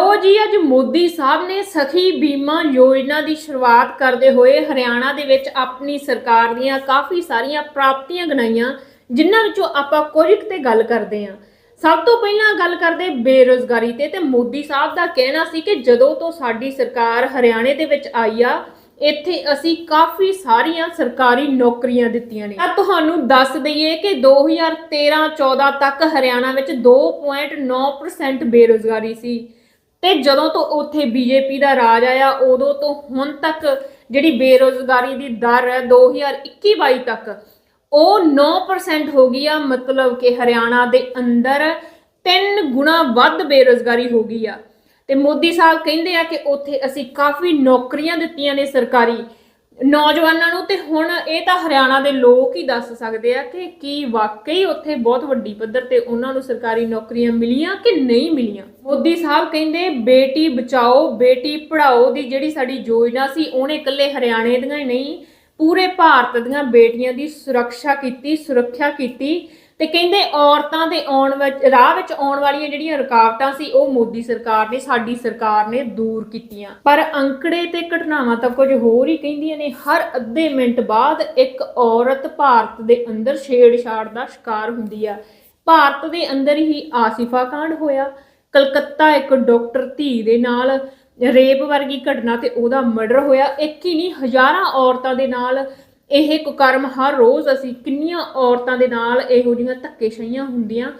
ਲਓ ਜੀ, ਅੱਜ ਮੋਦੀ ਸਾਹਿਬ ਨੇ ਸਖੀ ਬੀਮਾ ਯੋਜਨਾ ਦੀ ਸ਼ੁਰੂਆਤ ਕਰਦੇ ਹੋਏ ਹਰਿਆਣਾ ਦੇ ਵਿੱਚ ਆਪਣੀ ਸਰਕਾਰ ਦੀਆਂ ਕਾਫੀ ਸਾਰੀਆਂ ਪ੍ਰਾਪਤੀਆਂ ਗਣਾਈਆਂ, ਜਿਨ੍ਹਾਂ ਵਿੱਚੋਂ ਆਪਾਂ ਕੁਝ ਤੇ ਗੱਲ ਕਰਦੇ ਹਾਂ। ਸਭ ਤੋਂ ਪਹਿਲਾਂ ਗੱਲ ਕਰਦੇ ਬੇਰੋਜ਼ਗਾਰੀ ਤੇ ਤੇ ਮੋਦੀ ਸਾਹਿਬ ਦਾ ਕਹਿਣਾ ਸੀ ਕਿ ਜਦੋਂ ਤੋਂ ਸਾਡੀ ਸਰਕਾਰ ਹਰਿਆਣੇ ਦੇ ਵਿੱਚ ਆਈ ਆ, ਇੱਥੇ ਅਸੀਂ ਕਾਫੀ ਸਾਰੀਆਂ ਸਰਕਾਰੀ ਨੌਕਰੀਆਂ ਦਿੱਤੀਆਂ ਨੇ। ਤਾਂ ਤੁਹਾਨੂੰ ਦੱਸ ਦਈਏ ਕਿ 2013-14 ਤੱਕ ਹਰਿਆਣਾ ਵਿੱਚ 2.9% ਬੇਰੋਜ਼ਗਾਰੀ ਸੀ। ਤੇ ਜਦੋਂ ਤੋਂ ਉੱਥੇ ਬੀਜੇਪੀ ਦਾ ਰਾਜ ਆਇਆ, ਉਦੋਂ ਤੋਂ ਹੁਣ ਤੱਕ ਜਿਹੜੀ ਬੇਰੋਜ਼ਗਾਰੀ ਦੀ ਦਰ ਹੈ 2021-22 ਤੱਕ, ਉਹ 9% ਹੋ ਗਈ ਆ, ਮਤਲਬ ਕਿ ਹਰਿਆਣਾ ਦੇ ਅੰਦਰ ਤਿੰਨ ਗੁਣਾ ਵੱਧ ਬੇਰੋਜ਼ਗਾਰੀ ਹੋ ਗਈ ਆ। ਤੇ ਮੋਦੀ ਸਾਹਿਬ ਕਹਿੰਦੇ ਆ ਕਿ ਉੱਥੇ ਅਸੀਂ ਕਾਫੀ ਨੌਕਰੀਆਂ ਦਿੱਤੀਆਂ ਨੇ ਸਰਕਾਰੀ ਨੌਜਵਾਨਾਂ ਨੂੰ ਤੇ ਹੁਣ ਇਹ ਤਾਂ ਹਰਿਆਣਾ ਦੇ ਲੋਕ ਹੀ ਦੱਸ ਸਕਦੇ ਆ ਕਿ ਕੀ ਵਾਕਈ ਉੱਥੇ ਬਹੁਤ ਵੱਡੀ ਪੱਧਰ ਤੇ ਉਹਨਾਂ ਨੂੰ ਸਰਕਾਰੀ ਨੌਕਰੀਆਂ ਮਿਲੀਆਂ ਕਿ ਨਹੀਂ ਮਿਲੀਆਂ? ਮੋਦੀ ਸਾਹਿਬ ਕਹਿੰਦੇ, ਬੇਟੀ ਬਚਾਓ, ਬੇਟੀ ਪੜਾਓ ਦੀ ਜਿਹੜੀ ਸਾਡੀ ਯੋਜਨਾ ਸੀ, ਉਹਨੇ ਇਕੱਲੇ ਹਰਿਆਣੇ ਦੀਆਂ ਹੀ ਨਹੀਂ, ਪੂਰੇ ਭਾਰਤ ਦੀਆਂ ਬੇਟੀਆਂ ਦੀ ਸੁਰੱਖਿਆ ਕੀਤੀ ਸੁਰੱਖਿਆ ਕੀਤੀ। ਤੇ ਕਹਿੰਦੇ ਔਰਤਾਂ ਦੇ ਆਉਣ ਵਿੱਚ, ਰਾਹ ਵਿੱਚ ਆਉਣ ਵਾਲੀਆਂ ਜਿਹੜੀਆਂ ਰੁਕਾਵਟਾਂ ਸੀ, ਉਹ ਮੋਦੀ ਸਰਕਾਰ ਨੇ, ਸਾਡੀ ਸਰਕਾਰ ਨੇ ਦੂਰ ਕੀਤੀਆਂ। ਪਰ ਅੰਕੜੇ ਤੇ ਘਟਨਾਵਾਂ ਤਾਂ ਕੁਝ ਹੋਰ ਹੀ ਕਹਿੰਦੀਆਂ ਨੇ। ਹਰ ਅੱਧੇ ਮਿੰਟ ਬਾਅਦ ਇੱਕ ਔਰਤ ਭਾਰਤ ਦੇ ਅੰਦਰ ਛੇੜਛਾੜ ਦਾ ਸ਼ਿਕਾਰ ਹੁੰਦੀ ਆ। ਭਾਰਤ ਦੇ ਅੰਦਰ ਹੀ ਆਸਿਫਾ ਕਾਂਡ ਹੋਇਆ। ਕਲਕੱਤਾ ਇੱਕ ਡਾਕਟਰ ਧੀ ਦੇ ਨਾਲ ਰੇਪ ਵਰਗੀ ਘਟਨਾ ਤੇ ਉਹਦਾ ਮਰਡਰ ਹੋਇਆ। ਇੱਕ ਹੀ ਨਹੀਂ, ਹਜ਼ਾਰਾਂ ਔਰਤਾਂ ਦੇ ਨਾਲ ਇਹ ਕੁਕਰਮ ਹਰ ਰੋਜ਼ ਅਸੀਂ ਕਿੰਨੀਆਂ ਔਰਤਾਂ ਦੇ ਨਾਲ ਇਹੋ ਜਿਹੀਆਂ ਧੱਕੇਸ਼ਾਹੀਆਂ ਹੁੰਦੀਆਂ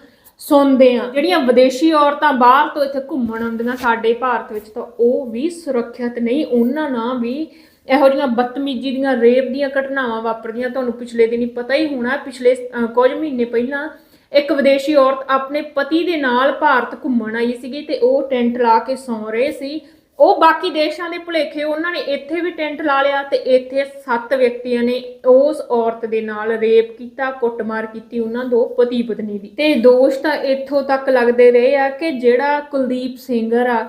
ਸੁਣਦੇ ਆ ਜਿਹੜੀਆਂ ਵਿਦੇਸ਼ੀ ਔਰਤਾਂ ਬਾਹਰ ਤੋਂ ਇੱਥੇ ਘੁੰਮਣ ਆਉਂਦੀਆਂ ਸਾਡੇ ਭਾਰਤ ਵਿੱਚ ਤਾਂ ਉਹ ਵੀ ਸੁਰੱਖਿਅਤ ਨਹੀਂ, ਉਹਨਾਂ ਨਾਲ ਵੀ ਇਹੋ ਜਿਹੀਆਂ ਬਦਤਮੀਜ਼ੀ ਦੀਆਂ, ਰੇਪ ਦੀਆਂ ਘਟਨਾਵਾਂ ਵਾਪਰਦੀਆਂ। ਤੁਹਾਨੂੰ ਪਿਛਲੇ ਦਿਨੀ ਪਤਾ ਹੀ ਹੋਣਾ, ਪਿਛਲੇ ਕੁਝ ਮਹੀਨੇ ਪਹਿਲਾਂ ਇੱਕ ਵਿਦੇਸ਼ੀ ਔਰਤ ਆਪਣੇ ਪਤੀ ਦੇ ਨਾਲ ਭਾਰਤ ਘੁੰਮਣ ਆਈ ਸੀਗੀ ਤੇ ਉਹ ਟੈਂਟ ਲਾ ਕੇ ਸੌਂ ਰਹੇ ਸੀ। ਉਹ ਬਾਕੀ ਦੇਸ਼ਾਂ ਦੇ ਭੁਲੇਖੇ, ਉਹਨਾਂ ਨੇ ਇੱਥੇ ਵੀ ਟੈਂਟ ਲਾ ਲਿਆ ਤੇ ਇੱਥੇ ਸੱਤ ਵਿਅਕਤੀਆਂ ਨੇ ਉਸ ਔਰਤ ਦੇ ਨਾਲ ਰੇਪ ਕੀਤਾ, ਕੁੱਟਮਾਰ ਕੀਤੀ, ਉਹਨਾਂ ਦੋ ਪਤੀ ਪਤਨੀ ਦੀ। ਤੇ ਦੋਸ਼ ਤਾਂ ਇੱਥੋਂ ਤੱਕ ਲੱਗਦੇ ਰਹੇ ਆ ਕਿ ਜਿਹੜਾ ਕੁਲਦੀਪ ਸਿੰਘਰ ਆ,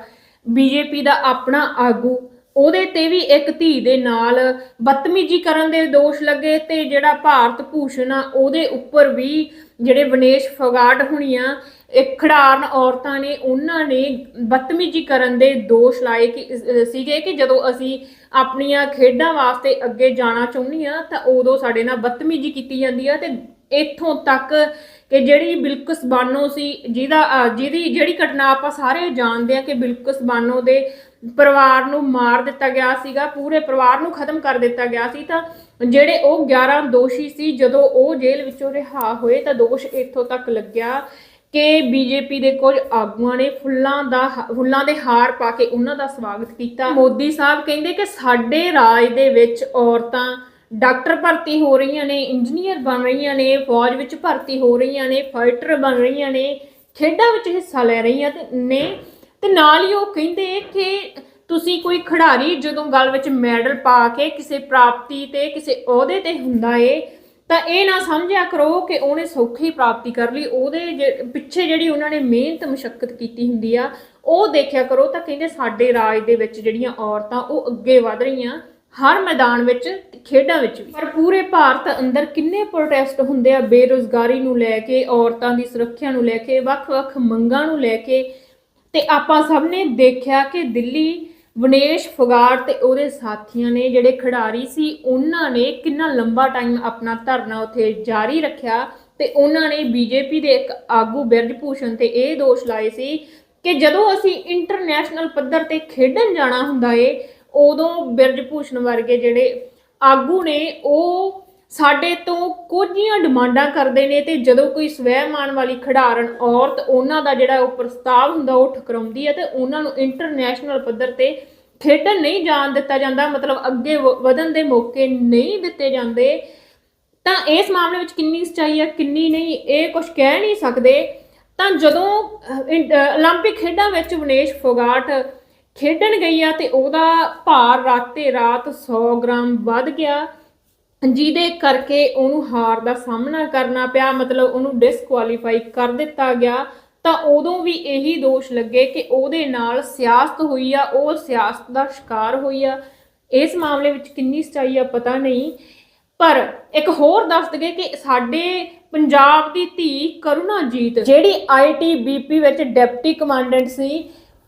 ਬੀਜੇਪੀ ਦਾ ਆਪਣਾ ਆਗੂ ਉਹਦੇ ਤੇ ਵੀ ਇੱਕ ਧੀ ਦੇ ਨਾਲ ਬਦਤਮੀਜ਼ੀ ਕਰਨ ਦੇ ਦੋਸ਼ ਲੱਗੇ ਤੇ ਜਿਹੜਾ ਭਾਰਤ ਭੂਸ਼ਣ ਆ, ਉਹਦੇ ਉੱਪਰ ਵੀ ਜਿਹੜੇ ਵਿਨੇਸ਼ ਫਗਾਟ ਹੁਣੀਆਂ ਇੱਕ ਖਿਡਾਰਨ ਔਰਤਾਂ ਨੇ, ਉਹਨਾਂ ਨੇ ਬਦਤਮੀਜ਼ੀ ਕਰਨ ਦੇ ਦੋਸ਼ ਲਾਏ ਕਿ ਸੀਗੇ ਕਿ ਜਦੋਂ ਅਸੀਂ ਆਪਣੀਆਂ ਖੇਡਾਂ ਵਾਸਤੇ ਅੱਗੇ ਜਾਣਾ ਚਾਹੁੰਦੀਆਂ ਤਾਂ ਉਦੋਂ ਸਾਡੇ ਨਾਲ ਬਦਤਮੀਜ਼ੀ ਕੀਤੀ ਜਾਂਦੀ ਆ ਤੇ ਇੱਥੋਂ ਤੱਕ ਕਿ ਜਿਹੜੀ ਬਿਲਕਸ ਬਾਨੋ ਸੀ, ਜਿਹਦਾ ਜਿਹਦੀ, ਜਿਹੜੀ ਘਟਨਾ ਆਪਾਂ ਸਾਰੇ ਜਾਣਦੇ ਆ ਕਿ ਬਿਲਕਸ ਬਾਨੋ ਦੇ ਪਰਿਵਾਰ ਨੂੰ ਮਾਰ ਦਿੱਤਾ ਗਿਆ ਸੀਗਾ, ਪੂਰੇ ਪਰਿਵਾਰ ਨੂੰ ਖਤਮ ਕਰ ਦਿੱਤਾ ਗਿਆ ਸੀ, ਤਾਂ ਜਿਹੜੇ ਉਹ 11 ਦੋਸ਼ੀ ਸੀ, ਜਦੋਂ ਉਹ ਜੇਲ੍ਹ ਵਿੱਚੋਂ ਰਿਹਾ ਹੋਏ, ਤਾਂ ਦੋਸ਼ ਇੱਥੋਂ ਤੱਕ ਲੱਗਿਆ ਕਿ ਬੀਜੇਪੀ ਦੇ ਕੁਝ ਆਗੂਆਂ ਨੇ ਫੁੱਲਾਂ ਦਾ ਫੁੱਲਾਂ ਦੇ ਹਾਰ ਪਾ ਕੇ ਉਹਨਾਂ ਦਾ ਸਵਾਗਤ ਕੀਤਾ। ਮੋਦੀ ਸਾਹਿਬ ਕਹਿੰਦੇ ਕਿ ਸਾਡੇ ਰਾਜ ਦੇ ਵਿੱਚ ਔਰਤਾਂ ਡਾਕਟਰ ਭਰਤੀ ਹੋ ਰਹੀਆਂ ਨੇ, ਇੰਜੀਨੀਅਰ ਬਣ ਰਹੀਆਂ ਨੇ, ਫੌਜ ਵਿੱਚ ਭਰਤੀ ਹੋ ਰਹੀਆਂ ਨੇ, ਫਾਈਟਰ ਬਣ ਰਹੀਆਂ ਨੇ, ਖੇਡਾਂ ਵਿੱਚ ਹਿੱਸਾ ਲੈ ਰਹੀਆਂ ਤੇ ਨੇ ਤੇ ਨਾਲ ਹੀ ਉਹ ਕਹਿੰਦੇ ਕਿ ਤੁਸੀਂ ਕੋਈ ਖਿਡਾਰੀ ਜਦੋਂ ਗੱਲ ਵਿੱਚ ਮੈਡਲ ਪਾ ਕੇ ਕਿਸੇ ਪ੍ਰਾਪਤੀ ਤੇ, ਕਿਸੇ ਅਹੁਦੇ ਤੇ ਹੁੰਦਾ ਏ, ਤਾਂ ਇਹ ਨਾ ਸਮਝਿਆ ਕਰੋ ਕਿ ਉਹਨੇ ਸੌਖੀ ਪ੍ਰਾਪਤੀ ਕਰ ਲਈ। ਉਹਦੇ ਪਿੱਛੇ ਜਿਹੜੀ ਉਹਨਾਂ ਨੇ ਮਿਹਨਤ ਮੁਸ਼ਕਲ ਕੀਤੀ ਹੁੰਦੀ ਆ, ਉਹ ਦੇਖਿਆ ਕਰੋ ਤਾਂ ਕਹਿੰਦੇ ਸਾਡੇ ਰਾਜ ਦੇ ਵਿੱਚ ਜਿਹੜੀਆਂ ਔਰਤਾਂ, ਉਹ ਅੱਗੇ ਵਧ ਰਹੀਆਂ ਹਰ ਮੈਦਾਨ ਵਿੱਚ ਖੇਡਾਂ ਵਿੱਚ ਵੀ। ਪਰ ਪੂਰੇ ਭਾਰਤ ਅੰਦਰ ਕਿੰਨੇ ਪ੍ਰੋਟੈਸਟ ਹੁੰਦੇ ਆ ਬੇਰੋਜ਼ਗਾਰੀ ਨੂੰ ਲੈ ਕੇ, ਔਰਤਾਂ ਦੀ ਸੁਰੱਖਿਆ ਨੂੰ ਲੈ ਕੇ, ਵੱਖ-ਵੱਖ ਮੰਗਾਂ ਨੂੰ ਲੈ ਕੇ ਤੇ ਆਪਾਂ ਸਭ ਨੇ ਦੇਖਿਆ ਕਿ ਦਿੱਲੀ, ਵਿਨੇਸ਼ ਫੋਗਾਟ ਤੇ ਉਹਦੇ ਸਾਥੀਆਂ ਨੇ ਜਿਹੜੇ ਖਿਡਾਰੀ ਸੀ, ਉਹਨਾਂ ਨੇ ਕਿੰਨਾ ਲੰਬਾ ਟਾਈਮ ਆਪਣਾ ਧਰਨਾ ਉੱਥੇ ਜਾਰੀ ਰੱਖਿਆ ਤੇ ਉਹਨਾਂ ਨੇ ਬੀਜੇਪੀ ਦੇ ਇੱਕ ਆਗੂ ਬਿਰਜ ਭੂਸ਼ਣ ਤੇ ਇਹ ਦੋਸ਼ ਲਾਏ ਸੀ ਕਿ ਜਦੋਂ ਅਸੀਂ ਇੰਟਰਨੈਸ਼ਨਲ ਪੱਧਰ ਤੇ ਖੇਡਣ ਜਾਣਾ ਹੁੰਦਾ ਏ, ਉਦੋਂ ਬਿਰਜ ਭੂਸ਼ਣ ਵਰਗੇ ਜਿਹੜੇ ਆਗੂ ਨੇ, ਉਹ ਸਾਡੇ ਤੋਂ ਕੁਝੀਆਂ ਡਿਮਾਂਡਾਂ ਕਰਦੇ ਨੇ ਤੇ ਜਦੋਂ ਕੋਈ ਸਵੈਮਾਨ ਵਾਲੀ ਖਿਡਾਰਨ ਔਰਤ ਉਹਨਾਂ ਦਾ ਜਿਹੜਾ ਉਹ ਪ੍ਰਸਤਾਵ ਹੁੰਦਾ ਉਹ ਠੁਕਰਾਉਂਦੀ ਹੈ ਤੇ ਉਹਨਾਂ ਨੂੰ ਇੰਟਰਨੈਸ਼ਨਲ ਪੱਧਰ ਤੇ ਖੇਡਣ ਨਹੀਂ ਜਾਣ ਦਿੱਤਾ ਜਾਂਦਾ ਮਤਲਬ ਅੱਗੇ ਵ- ਵਧਣ ਦੇ ਮੌਕੇ ਨਹੀਂ ਦਿੱਤੇ ਜਾਂਦੇ ਤਾਂ ਇਸ ਮਾਮਲੇ ਵਿੱਚ ਕਿੰਨੀ ਸੱਚਾਈ ਹੈ ਕਿੰਨੀ ਨਹੀਂ ਇਹ ਕੁਝ ਕਹਿ ਨਹੀਂ ਸਕਦੇ ਤਾਂ ਜਦੋਂ ਅਹ, ਇੰ- ਅਹ, 올림픽 ਖੇਡਾਂ ਵਿੱਚ ਵਿਨੇਸ਼ ਫੋਗਾਟ ਖੇਡਣ ਗਈ ਆ ਤੇ ਉਹਦਾ ਭਾਰ ਰਾਤੇ ਰਾਤ 100 ਗ੍ਰਾਮ ਵੱਧ ਗਿਆ ਜਿਹਦੇ ਕਰਕੇ ਉਹਨੂੰ ਹਾਰ ਦਾ ਸਾਹਮਣਾ ਕਰਨਾ ਪਿਆ, ਮਤਲਬ ਉਹਨੂੰ ਡਿਸਕੁਆਲੀਫਾਈ ਕਰ ਦਿੱਤਾ ਗਿਆ, ਤਾਂ ਉਦੋਂ ਵੀ ਇਹੀ ਦੋਸ਼ ਲੱਗੇ ਕਿ ਉਹਦੇ ਨਾਲ ਸਿਆਸਤ ਹੋਈ ਆ, ਉਹ ਸਿਆਸਤ ਦਾ ਸ਼ਿਕਾਰ ਹੋਈ ਆ। ਇਸ ਮਾਮਲੇ ਵਿੱਚ ਕਿੰਨੀ ਸੱਚਾਈ ਆ ਪਤਾ ਨਹੀਂ, ਪਰ ਇੱਕ ਹੋਰ ਦੱਸ ਦਗੇ ਕਿ ਸਾਡੇ ਪੰਜਾਬ ਦੀ ਧੀ ਕਰੁਣਾਜੀਤ, ਜਿਹੜੀ ਆਈਟੀਬੀਪੀ ਵਿੱਚ ਡਿਪਟੀ ਕਮਾਂਡੈਂਟ ਸੀ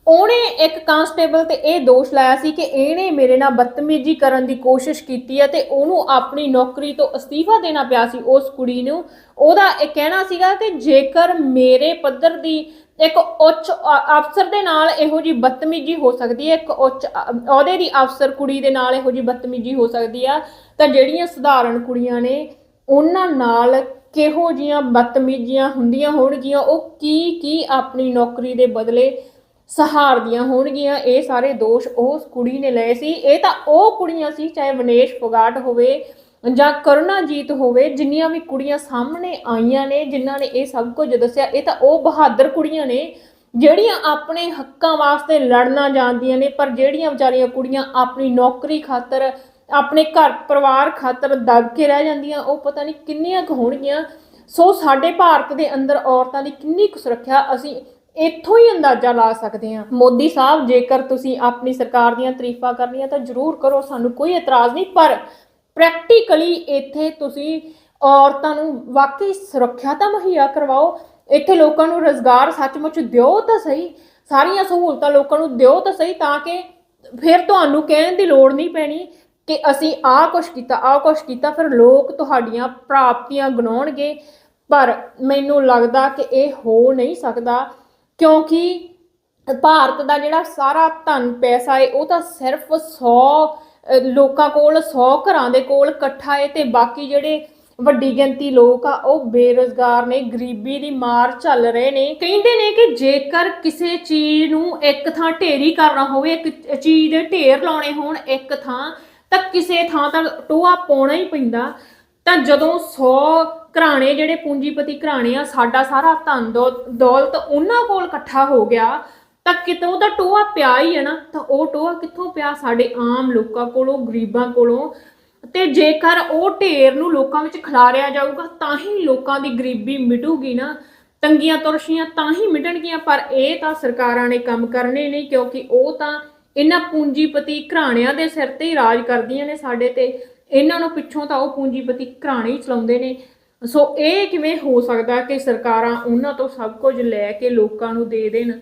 ਉਹਨੇ ਇੱਕ ਕਾਂਸਟੇਬਲ ਤੇ ਇਹ ਦੋਸ਼ ਲਾਇਆ ਸੀ ਕਿ ਇਹਨੇ ਮੇਰੇ ਨਾਲ ਬਦਤਮੀਜ਼ੀ ਕਰਨ ਦੀ ਕੋਸ਼ਿਸ਼ ਕੀਤੀ ਹੈ ਤੇ ਉਹਨੂੰ ਆਪਣੀ ਨੌਕਰੀ ਤੋਂ ਅਸਤੀਫਾ ਦੇਣਾ ਪਿਆ ਸੀ ਉਸ ਕੁੜੀ ਨੂੰ। ਉਹਦਾ ਇਹ ਕਹਿਣਾ ਸੀਗਾ ਕਿ ਜੇਕਰ ਮੇਰੇ ਪੱਧਰ ਦੀ ਇੱਕ ਉੱਚ ਅ- ਅਫਸਰ ਦੇ ਨਾਲ ਇਹੋ ਜੀ ਬਦਤਮੀਜ਼ੀ ਹੋ ਸਕਦੀ ਹੈ, ਇੱਕ ਉੱਚ ਅ- ਅਹੁਦੇ ਦੀ ਅਫਸਰ ਕੁੜੀ ਦੇ ਨਾਲ ਇਹੋ ਜੀ ਬਦਤਮੀਜ਼ੀ ਹੋ ਸਕਦੀ ਆ, ਤਾਂ ਜਿਹੜੀਆਂ ਸਧਾਰਨ ਕੁੜੀਆਂ ਨੇ, ਉਹਨਾਂ ਨਾਲ ਕਿਹੋ ਜੀਆਂ ਬਦਤਮੀਜ਼ੀਆਂ ਹੁੰਦੀਆਂ ਹੋਣਗੀਆਂ, ਉਹ ਕੀ ਕੀ ਆਪਣੀ ਨੌਕਰੀ ਦੇ ਬਦਲੇ ਸਹਾਰਦੀਆਂ ਹੋਣਗੀਆਂ। ਇਹ ਸਾਰੇ ਦੋਸ਼ ਉਸ ਕੁੜੀ ਨੇ ਲਏ ਸੀ। ਇਹ ਤਾਂ ਉਹ ਕੁੜੀਆਂ ਸੀ, ਚਾਹੇ ਵਿਨੇਸ਼ ਫੋਗਾਟ ਹੋਵੇ ਜਾਂ ਕਰੁਣਾਜੀਤ ਹੋਵੇ, ਜਿੰਨੀਆਂ ਵੀ ਕੁੜੀਆਂ ਸਾਹਮਣੇ ਆਈਆਂ ਨੇ, ਜਿਨ੍ਹਾਂ ਨੇ ਇਹ ਸਭ ਕੁਝ ਦੱਸਿਆ, ਇਹ ਤਾਂ ਉਹ ਬਹਾਦਰ ਕੁੜੀਆਂ ਨੇ, ਜਿਹੜੀਆਂ ਆਪਣੇ ਹੱਕਾਂ ਵਾਸਤੇ ਲੜਨਾ ਜਾਣਦੀਆਂ ਨੇ, ਪਰ ਜਿਹੜੀਆਂ ਵਿਚਾਰੀਆਂ ਕੁੜੀਆਂ ਆਪਣੀ ਨੌਕਰੀ ਖਾਤਰ, ਆਪਣੇ ਘਰ ਪਰਿਵਾਰ ਖਾਤਰ ਦਬ ਕੇ ਰਹਿ ਜਾਂਦੀਆਂ, ਉਹ ਪਤਾ ਨਹੀਂ ਕਿੰਨੀਆਂ ਕੁ ਹੋਣਗੀਆਂ। ਸੋ ਸਾਡੇ ਭਾਰਤ ਦੇ ਅੰਦਰ ਔਰਤਾਂ ਦੀ ਕਿੰਨੀ ਕੁ ਸੁਰੱਖਿਆ, ਅਸੀਂ ਇੱਥੋਂ ਹੀ ਅੰਦਾਜ਼ਾ ਲਾ ਸਕਦੇ ਹਾਂ। ਮੋਦੀ ਸਾਹਿਬ, ਜੇਕਰ ਤੁਸੀਂ ਆਪਣੀ ਸਰਕਾਰ ਦੀਆਂ ਤਾਰੀਫਾਂ ਕਰਨੀਆਂ ਤਾਂ ਜ਼ਰੂਰ ਕਰੋ, ਸਾਨੂੰ ਕੋਈ ਇਤਰਾਜ਼ ਨਹੀਂ। ਪਰ ਪ੍ਰੈਕਟੀਕਲੀ ਇੱਥੇ ਤੁਸੀਂ ਔਰਤਾਂ ਨੂੰ ਵਾਕਈ ਸੁਰੱਖਿਆ ਤਾਂ ਮੁਹੱਈਆ ਕਰਵਾਓ। ਇੱਥੇ ਲੋਕਾਂ ਨੂੰ ਰੋਜ਼ਗਾਰ ਸੱਚਮੁੱਚ ਦਿਓ ਤਾਂ ਸਹੀ, ਸਾਰੀਆਂ ਸਹੂਲਤਾਂ ਲੋਕਾਂ ਨੂੰ ਦਿਓ ਤਾਂ ਸਹੀ, ਤਾਂ ਕਿ ਫਿਰ ਤੁਹਾਨੂੰ ਕਹਿਣ ਦੀ ਲੋੜ ਨਹੀਂ ਪੈਣੀ ਕਿ ਅਸੀਂ ਆਹ ਕੁਛ ਕੀਤਾ, ਆਹ ਕੁਛ ਕੀਤਾ, ਫਿਰ ਲੋਕ ਤੁਹਾਡੀਆਂ ਪ੍ਰਾਪਤੀਆਂ ਗਣਾਉਣਗੇ। ਪਰ ਮੈਨੂੰ ਲੱਗਦਾ ਕਿ ਇਹ ਹੋ ਨਹੀਂ ਸਕਦਾ। ਕਿਉਂਕਿ ਭਾਰਤ ਦਾ ਜਿਹੜਾ ਸਾਰਾ ਧਨ ਪੈਸਾ ਹੈ ਉਹ ਤਾਂ ਸਿਰਫ 100 ਲੋਕਾਂ ਕੋਲ 100 ਘਰਾਂ ਦੇ ਕੋਲ ਇਕੱਠਾ ਏ ਤੇ ਬਾਕੀ ਜਿਹੜੇ ਵੱਡੀ ਗਿਣਤੀ ਲੋਕ ਆ, ਉਹ ਬੇਰੁਜ਼ਗਾਰ ਨੇ, ਗਰੀਬੀ ਦੀ ਮਾਰ ਚੱਲ ਰਹੇ ਨੇ। ਕਹਿੰਦੇ ਨੇ ਕਿ ਜੇਕਰ ਕਿਸੇ ਚੀਜ਼ ਨੂੰ ਇੱਕ ਥਾਂ ਢੇਰੀ ਕਰਨਾ ਹੋਵੇ, ਇੱਕ ਚੀਜ਼ ਦੇ ਢੇਰ ਲਾਉਣੇ ਹੋਣ ਇੱਕ ਥਾਂ, ਤਾਂ ਕਿਸੇ ਥਾਂ ਤਾਂ ਟੋਆ ਪਾਉਣਾ ਹੀ ਪੈਂਦਾ। ਤਾਂ ਜਦੋਂ 100 ਘਰਾਣੇ ਜਿਹੜੇ ਪੂੰਜੀਪਤੀ ਘਰਾਣੇ ਆ, ਸਾਡਾ ਸਾਰਾ ਧਨ ਦੌਲਤ ਉਹਨਾਂ ਕੋਲ ਇਕੱਠਾ ਹੋ ਗਿਆ, ਤਾਂ ਕਿਤੋਂ ਦਾ ਟੋਆ ਪਿਆ ਹੀ ਹੈ ਨਾ, ਤਾਂ ਉਹ ਟੋਆ ਕਿੱਥੋਂ ਪਿਆ? ਸਾਡੇ ਆਮ ਲੋਕਾਂ ਕੋਲੋਂ, ਗਰੀਬਾਂ ਕੋਲੋਂ। ਤੇ ਜੇਕਰ ਉਹ ਢੇਰ ਨੂੰ ਲੋਕਾਂ ਵਿੱਚ ਖਿਲਾਰਿਆ ਜਾਊਗਾ, ਤਾਂ ਹੀ ਲੋਕਾਂ ਦੀ ਗਰੀਬੀ ਮਿਟੂਗੀ ਨਾ। ਤੰਗੀਆਂ ਤੁਰਸ਼ੀਆਂ ਤਾਂ ਹੀ ਮਿਟਣਗੀਆਂ, ਪਰ ਇਹ ਤਾਂ ਸਰਕਾਰਾਂ ਨੇ ਕੰਮ ਕਰਨੇ ਨਹੀਂ ਕਿਉਂਕਿ ਉਹ ਤਾਂ ਇਹਨਾਂ ਪੂੰਜੀਪਤੀ ਘਰਾਣਿਆਂ ਦੇ ਸਿਰ ਤੇ ਹੀ ਰਾਜ ਕਰਦੀਆਂ ਨੇ ਸਾਡੇ ਤੇ। ਇਹਨਾਂ ਨੂੰ ਪਿੱਛੋਂ ਤਾਂ ਉਹ ਪੂੰਜੀਪਤੀ ਘਰਾਣੇ ਹੀ ਚਲਾਉਂਦੇ ਨੇ। ਸੋ ਇਹ ਕਿਵੇਂ ਹੋ ਸਕਦਾ ਕਿ ਸਰਕਾਰਾਂ ਉਹਨਾਂ ਤੋਂ ਸਭ ਕੁਝ ਲੈ ਕੇ ਲੋਕਾਂ ਨੂੰ ਦੇ ਦੇਣ?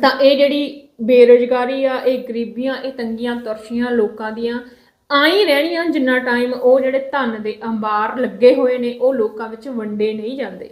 ਤਾਂ ਇਹ ਜਿਹੜੀ ਬੇਰੁਜ਼ਗਾਰੀ ਆ, ਇਹ ਗਰੀਬੀਆਂ, ਇਹ ਤੰਗੀਆਂ, ਤੁਰਸ਼ੀਆਂ ਲੋਕਾਂ ਦੀਆਂ ਆਈ ਰਹਿਣੀਆਂ ਜਿੰਨਾ ਟਾਈਮ ਉਹ ਜਿਹੜੇ ਧਨ ਦੇ ਅੰਬਾਰ ਲੱਗੇ ਹੋਏ ਨੇ, ਉਹ ਲੋਕਾਂ ਵਿੱਚ ਵੰਡੇ ਨਹੀਂ ਜਾਂਦੇ।